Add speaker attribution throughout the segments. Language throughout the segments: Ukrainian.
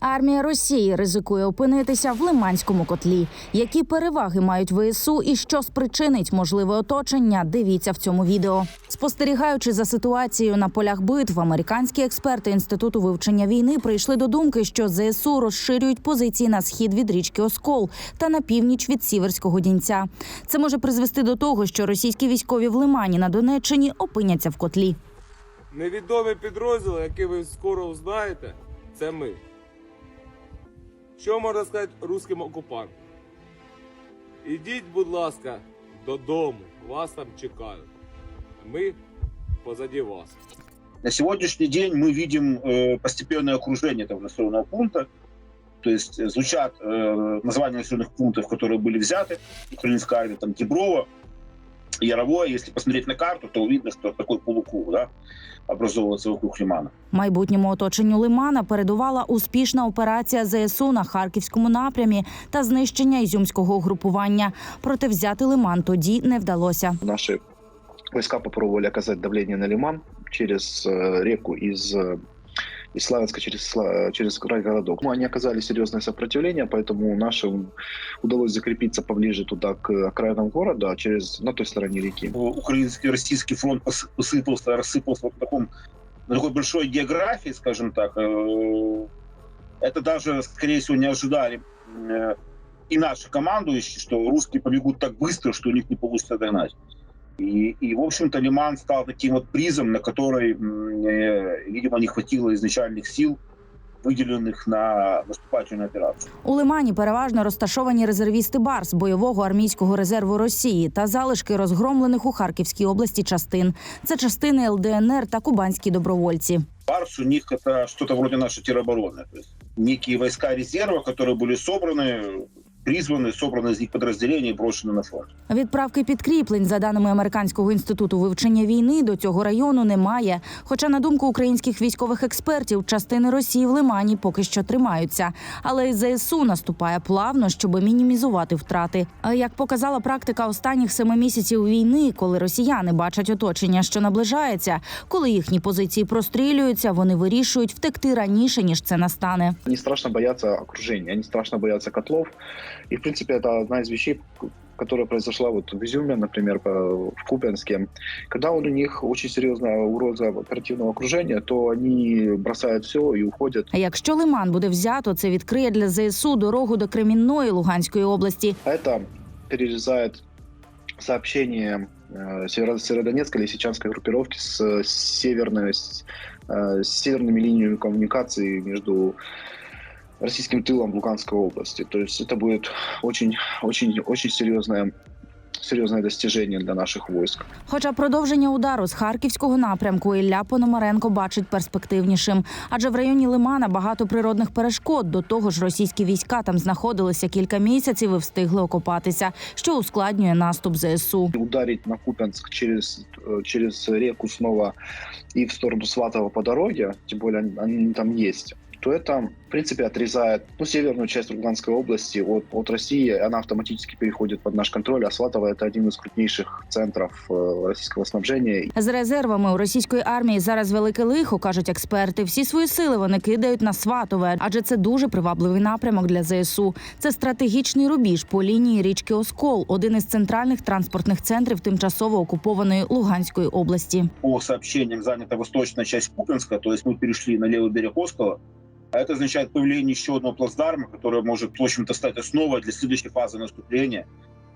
Speaker 1: Армія Росії ризикує опинитися в лиманському котлі. Які переваги мають ВСУ і що спричинить можливе оточення? Дивіться в цьому відео. Спостерігаючи за ситуацією на полях битв, американські експерти інституту вивчення війни прийшли до думки, що ЗСУ розширюють позиції на схід від річки Оскол та на північ від Сіверського Дінця. Це може призвести до того, що російські військові в Лимані на Донеччині опиняться в котлі.
Speaker 2: Невідомі підрозділи, які ви скоро узнаєте, це ми. Що можна сказати руським окупантам? Ідіть, будь ласка, додому. Вас там чекають. Ми позаді вас.
Speaker 3: На сегодняшний день мы видим э, постепенное окружение этого населенного пункта. То есть э, звучат э, названия населенных пунктов, которые были взяты украинской армией, там Деброво, Яровое. Если посмотреть на карту, то видно, что такой полукруг да, образовывается вокруг Лимана.
Speaker 1: Майбутньому оточенню Лимана передувала успішна операція ЗСУ на харківському напрямі та знищення ізюмського угрупування. Проте взяти Лиман тоді не вдалося.
Speaker 4: Наши войска попробовали оказать давление на Лиман через э, реку из, э, из Славянска через, через край городок. Ну, они оказали серьезное сопротивление, поэтому нашим удалось закрепиться поближе туда, к окраинам города, через, на той стороне реки.
Speaker 3: Украинский российский фронт пос- посыпался, рассыпался в таком, на такой большой географии, скажем так. Э, Это даже, скорее всего, не ожидали э, и наши командующие, что русские побегут так быстро, что у них не получится догнать. И, и, в общем-то, Лиман стал таким вот призом, на который, м, э, видимо, не хватило изначальных сил, выделенных на наступательную операцию.
Speaker 1: У Лимані переважно розташовані резервісти Барс бойового армійського резерву Росії та залишки розгромлених у Харківській області частин. Це частини ЛДНР та кубанські добровольці.
Speaker 3: Барс у них это что-то вроде нашей теробороны. То есть некие войска резерва, которые были собраны, призваны, собраны из них подразделений и брошены на фронт.
Speaker 1: Відправки підкріплень, за даними американського інституту вивчення війни, до цього району немає. Хоча, на думку українських військових експертів, частини Росії в Лимані поки що тримаються. Але і ЗСУ наступає плавно, щоб мінімізувати втрати. А як показала практика останніх семи місяців війни, коли росіяни бачать оточення, що наближається, коли їхні позиції прострілюються, вони вирішують втекти раніше ніж це настане.
Speaker 4: Они страшно боятся окружения, они страшно боятся котлов. И, в принципе, это одна из вещей, которая произошла вот в Изюме, например, по- в Купянске. Когда вот у них очень серьезная угроза оперативного окружения, то они бросают все и уходят.
Speaker 1: А якщо Лиман буде взято, це відкриє для ЗСУ дорогу до Кремінної Луганської області.
Speaker 4: А это перерезает сообщение э, Северо- Северодонецкой лисичанской группировки с, э, северной, с, э, с северными линиями коммуникации между российским тылом в Луганской области. То есть это будет очень, очень, очень серьезное, серьезное достижение для наших войск.
Speaker 1: Хоча продовження удару з харківського напрямку Ілля Пономаренко бачить перспективнішим, адже в районі Лимана багато природних перешкод. До того ж, російські війська там знаходилися кілька місяців і встигли окопатися, що ускладнює наступ ЗСУ.
Speaker 4: Ударить на Купянск через, э, через реку снова и в сторону Сватова по дороге, тем более они, они там есть, то это, в принципе, отрезает ну, северную часть Луганской области от, от России. Она автоматически переходит под наш контроль. А Сватово – это один из крупнейших центров э, российского снабжения.
Speaker 1: З резервами у російської армії зараз велике лихо, кажуть експерти. Всі свої сили вони кидають на Сватове, адже це дуже привабливий напрямок для ЗСУ. Це стратегічний рубіж по лінії річки Оскол, один із центральних транспортних центрів тимчасово окупованої Луганської області.
Speaker 3: По сообщениям занята восточная часть Купинска, то есть мы перешли на левый берег Оскола. А это означает появление еще одного плацдарма, который может, в общем-то, стать основой для следующей фазы наступления,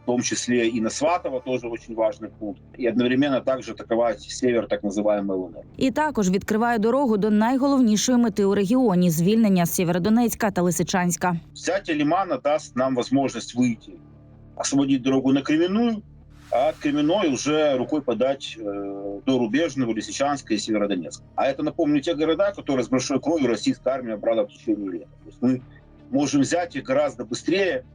Speaker 3: в том числе и на Сватово, тоже очень важный пункт, и одновременно также атаковать север так называемый ЛНР.
Speaker 1: І також відкриває дорогу до найголовнішої мети у регіоні звільнення Сєвєродонецька та Лисичанська.
Speaker 3: Взятие Лимана даст нам возможность выйти, освободить дорогу на Кременную, а от Кременной уже рукой подать э, до Рубежного, Лисичанска и Северодонецка. А это, напомню, те города, которые с большой кровью российская армия брала в течение лета. То есть мы можем взять их гораздо быстрее,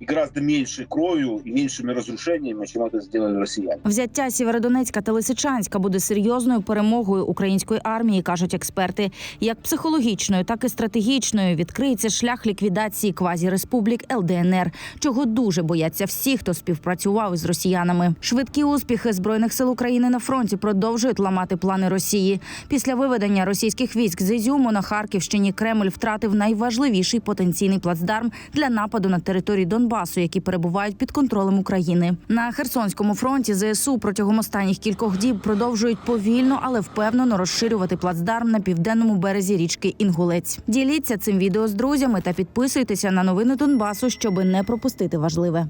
Speaker 3: и гораздо меньшей кровью и меньшими разрушениями, чем это сделали россияне.
Speaker 1: Взяття Сєвєродонецька та Лисичанська буде серйозною перемогою української армії, кажуть експерти. Як психологічною, так і стратегічною відкриється шлях ліквідації квазіреспублік ЛДНР, чого дуже бояться всі, хто співпрацював із росіянами. Швидкі успіхи збройних сил України на фронті продовжують ламати плани Росії. Після виведення російських військ з Ізюму на Харківщині Кремль втратив найважливіший потенційний плацдарм для нападу на території Донбасу, які перебувають під контролем України. На Херсонському фронті ЗСУ протягом останніх кількох діб продовжують повільно, але впевнено розширювати плацдарм на південному березі річки Інгулець. Діліться цим відео з друзями та підписуйтеся на новини Донбасу, щоби не пропустити важливе.